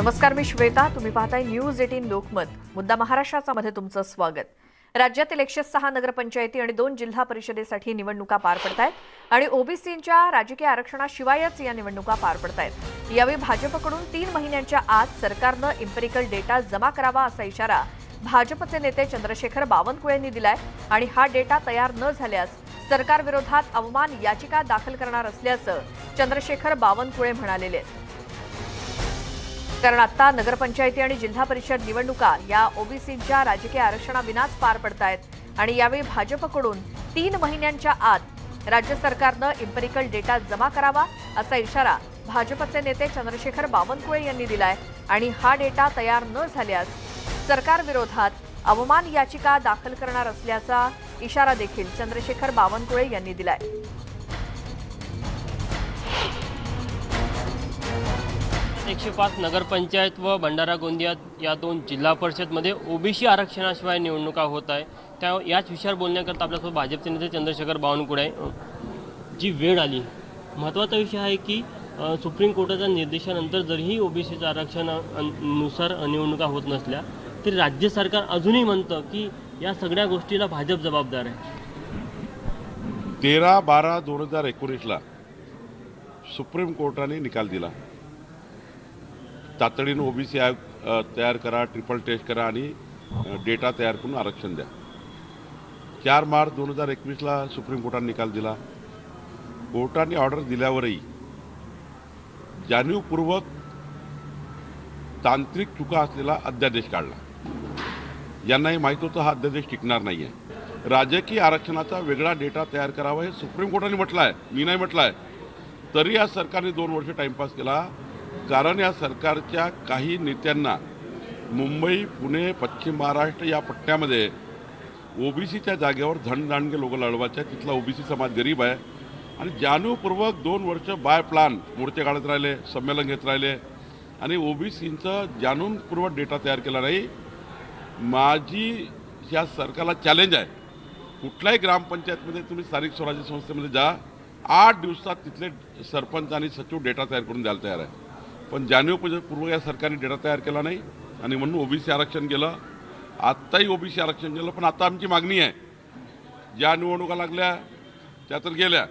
नमस्कार मी श्वेता. तुम्ही पाहताय न्यूज एटीन लोकमत. मुद्दा महाराष्ट्राचा मध्ये तुमचं स्वागत. राज्यातील एकशे सहा नगरपंचायती आणि दोन जिल्हा परिषदेसाठी निवडणुका पार पडतायत आणि ओबीसींच्या राजकीय आरक्षणाशिवायच या निवडणुका पार पडतायत. यावेळी भाजपकडून तीन महिन्यांच्या आत सरकारनं इम्पेरिकल डेटा जमा करावा असा इशारा भाजपचे नेते चंद्रशेखर बावनकुळे यांनी दिलाय आणि हा डेटा तयार न झाल्यास सरकारविरोधात अवमान याचिका दाखल करणार असल्याचं चंद्रशेखर बावनकुळे म्हणालेले आहेत. कारण आता नगरपंचायती आणि जिल्हा परिषद निवडणुका या ओबीसीच्या राजकीय आरक्षणाविनाच पार पडतायत. आणि यावेळी भाजपकडून तीन महिन्यांच्या आत राज्य सरकारनं इम्पेरिकल डेटा जमा करावा असा इशारा भाजपचे नेते चंद्रशेखर बावनकुळे यांनी दिलाय. आणि हा डेटा तयार न झाल्यास सरकारविरोधात अवमान याचिका दाखल करणार असल्याचा इशारा देखील चंद्रशेखर बावनकुळे यांनी दिलाय. एकशे पाच नगरपंचायत व भंडारा गोंदिया या दोन जिल्हा परिषदमध्ये ओबीसी आरक्षणाशिवाय निवडणुका होत आहे. त्या याच विषयावर बोलण्याकरता आपल्यासोबत भाजपचे नेते चंद्रशेखर बावनकुळे जी वेळ आली. महत्त्वाचा विषय आहे की सुप्रीम कोर्टाच्या निर्देशानंतर जरीही ओबीसीचं आरक्षणनुसार निवडणुका होत नसल्या तरी राज्य सरकार अजूनही म्हणतं की या सगळ्या गोष्टीला भाजप जबाबदार आहे. तेरा बारा दोन हजार एकोणीसला सुप्रीम कोर्टाने निकाल दिला. तातडीनं ओबीसी आयोग तयार करा ट्रिपल टेस्ट करा आणि डेटा तयार करून आरक्षण द्या. चार मार्च दोन हजार एकवीसला सुप्रीम कोर्टाने निकाल दिला. कोर्टाने ऑर्डर दिल्यावरही जाणीवपूर्वक तांत्रिक चुका असलेला अध्यादेश काढला. यांनाही माहीत होतं हा अध्यादेश टिकणार नाही आहे राजकीय आरक्षणाचा वेगळा डेटा तयार करावा हे सुप्रीम कोर्टाने म्हटलं आहे मी नाही म्हटलं आहे तरी आज सरकारने दोन वर्ष टाईमपास केला. कारण या सरकारच्या काही नेत्यांना मुंबई पुणे पश्चिम महाराष्ट्र या पट्ट्यामध्ये ओबीसीच्या जागेवर धनदांडगे लोक लढवायचे तिथला ओबीसी समाज गरीब आहे. आणि जाणीवपूर्वक दोन वर्ष बाय प्लान मोर्चे काढत राहिले संमेलन घेत राहिले. आणि ओबीसींचं जाणूनपूर्वक डेटा तयार केला नाही. माझी ह्या सरकारला चॅलेंज आहे. कुठल्याही ग्रामपंचायतमध्ये तुम्ही स्थानिक स्वराज्य संस्थेमध्ये जा. आठ दिवसात तिथले सरपंच आणि सचिव डेटा तयार करून द्यायला तयार आहे. पण जाणीवपूर्वक या सरकारने डेटा तयार केला नाही. आणि म्हणून ओबीसी आरक्षण केलं आत्ताही ओबीसी आरक्षण केलं पण आता आमची मागणी आहे. ज्या निवडणुका लागल्या त्या तर गेल्या.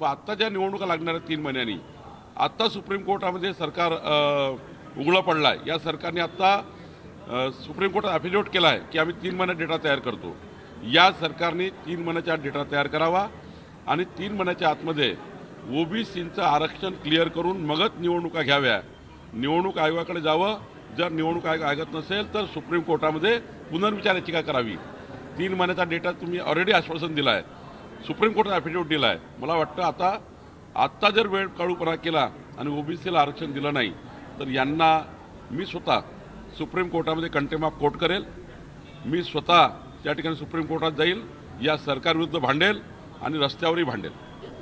पण आत्ता ज्या निवडणुका लागणार आहेत तीन महिन्यांनी आत्ता सुप्रीम कोर्टामध्ये सरकार उघडं पडलं आहे या सरकारने आत्ता सुप्रीम कोर्टात ॲफिडेविट केला आहे की आम्ही तीन महिन्यात डेटा तयार करतो. या सरकारने तीन महिन्याच्या आत डेटा तयार करावा आणि तीन महिन्याच्या आतमध्ये ओबीसीचं आरक्षण क्लिअर करून मगच निवडणुका घ्याव्या. निवडणूक आयोगाकडे जावं. जर निवडणूक आयोग ऐकत नसेल तर सुप्रीम कोर्टामध्ये पुनर्विचार याचिका करावी. तीन महिन्याचा डेटा तुम्ही ऑलरेडी आश्वासन दिलं आहे सुप्रीम कोर्टात ॲफिडेविट दिला आहे मला वाटतं आता आत्ता जर वेळ काढूपणा केला आणि ओबीसीला आरक्षण दिलं नाही तर यांना मी स्वतः सुप्रीम कोर्टामध्ये कंटेम ऑफ कोर्ट करेल. मी स्वतः त्या ठिकाणी सुप्रीम कोर्टात जाईल या सरकारविरुद्ध भांडेल आणि रस्त्यावरही भांडेल.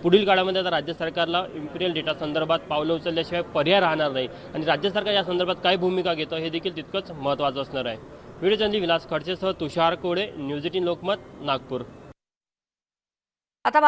पुढील काळामध्ये आता राज्य सरकारला इम्पिरियल डेटा संदर्भात पावलं उचलल्याशिवाय पर्याय राहणार नाही. आणि राज्य सरकार या संदर्भात काय भूमिका घेतं हे देखील तितकंच महत्त्वाचं असणार आहे. व्हिडिओ चंदी विलास खडसेसह तुषार कोडे न्यूज एटीन लोकमत नागपूर. आता